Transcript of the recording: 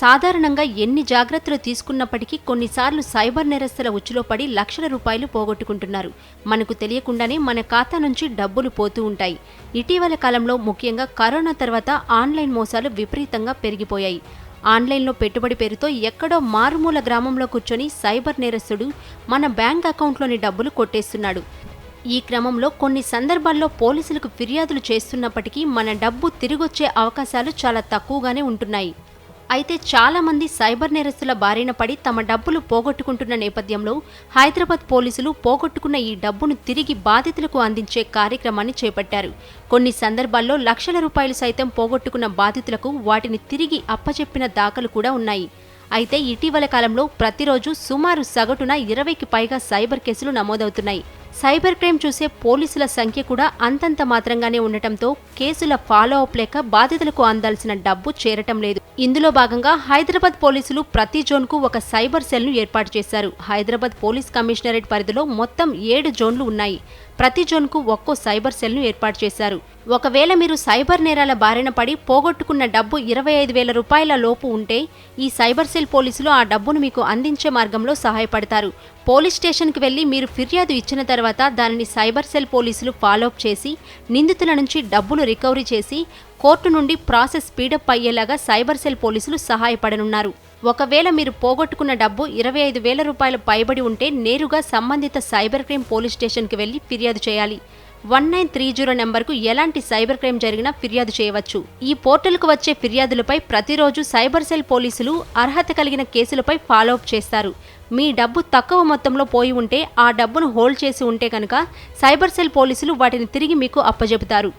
సాధారణంగా ఎన్ని జాగ్రత్తలు తీసుకున్నప్పటికీ కొన్నిసార్లు సైబర్ నేరస్తుల ఉచ్చులో పడి లక్షల రూపాయలు పోగొట్టుకుంటున్నారు. మనకు తెలియకుండానే మన ఖాతా నుంచి డబ్బులు పోతూ ఉంటాయి. ఇటీవల కాలంలో ముఖ్యంగా కరోనా తర్వాత ఆన్లైన్ మోసాలు విపరీతంగా పెరిగిపోయాయి. ఆన్లైన్లో పెట్టుబడి పేరుతో ఎక్కడో మారుమూల గ్రామంలో కూర్చొని సైబర్ నేరస్తుడు మన బ్యాంక్ అకౌంట్లోని డబ్బులు కొట్టేస్తున్నాడు. ఈ క్రమంలో కొన్ని సందర్భాల్లో పోలీసులకు ఫిర్యాదులు చేస్తున్నప్పటికీ మన డబ్బు తిరిగొచ్చే అవకాశాలు చాలా తక్కువగానే ఉంటున్నాయి. అయితే చాలామంది సైబర్ నేరస్తుల బారిన పడి తమ డబ్బులు పోగొట్టుకుంటున్న నేపథ్యంలో హైదరాబాద్ పోలీసులు పోగొట్టుకున్న ఈ డబ్బును తిరిగి బాధితులకు అందించే కార్యక్రమాన్ని చేపట్టారు. కొన్ని సందర్భాల్లో లక్షల రూపాయలు సైతం పోగొట్టుకున్న బాధితులకు వాటిని తిరిగి అప్పచెప్పిన దాఖలు కూడా ఉన్నాయి. అయితే ఇటీవల కాలంలో ప్రతిరోజు సుమారు సగటున ఇరవైకి పైగా సైబర్ కేసులు నమోదవుతున్నాయి. సైబర్ క్రైమ్ చూసే పోలీసుల సంఖ్య కూడా అంతంత మాత్రంగానే ఉండటంతో కేసుల ఫాలో అప్ లేక బాధితులకు అందాల్సిన డబ్బు చేరటం లేదు. ఇందులో భాగంగా హైదరాబాద్ పోలీసులు ప్రతి జోన్కు ఒక సైబర్ సెల్ను ఏర్పాటు చేశారు. హైదరాబాద్ పోలీస్ కమిషనరేట్ పరిధిలో మొత్తం ఏడు జోన్లు ఉన్నాయి. ప్రతి జోన్కు ఒక్కో సైబర్ సెల్ను ఏర్పాటు చేశారు. ఒకవేళ మీరు సైబర్ నేరాల బారిన పడి పోగొట్టుకున్న డబ్బు ఇరవై ఐదు వేల రూపాయల లోపు ఉంటే ఈ సైబర్ సెల్ పోలీసులు ఆ డబ్బును మీకు అందించే మార్గంలో సహాయపడతారు. పోలీస్ స్టేషన్కి వెళ్ళి మీరు ఫిర్యాదు ఇచ్చిన తర్వాత దానిని సైబర్ సెల్ పోలీసులు ఫాలోఅప్ చేసి నిందితుల నుంచి డబ్బులు రికవరీ చేసి కోర్టు నుండి ప్రాసెస్ స్పీడప్ అయ్యేలాగా సైబర్ సెల్ పోలీసులు సహాయపడనున్నారు. ఒకవేళ మీరు పోగొట్టుకున్న డబ్బు ఇరవై ఐదు వేల రూపాయలు పైబడి ఉంటే నేరుగా సంబంధిత సైబర్ క్రైమ్ పోలీస్ స్టేషన్కి వెళ్ళి ఫిర్యాదు చేయాలి. వన్ నైన్ త్రీ జీరో నెంబర్కు ఎలాంటి సైబర్ క్రైమ్ జరిగినా ఫిర్యాదు చేయవచ్చు. ఈ పోర్టల్కు వచ్చే ఫిర్యాదులపై ప్రతిరోజు సైబర్ సెల్ పోలీసులు అర్హత కలిగిన కేసులపై ఫాలోఅప్ చేస్తారు. మీ డబ్బు తక్కువ మొత్తంలో పోయి ఉంటే ఆ డబ్బును హోల్డ్ చేసి ఉంటే కనుక సైబర్ సెల్ పోలీసులు వాటిని తిరిగి మీకు అప్పజెపుతారు.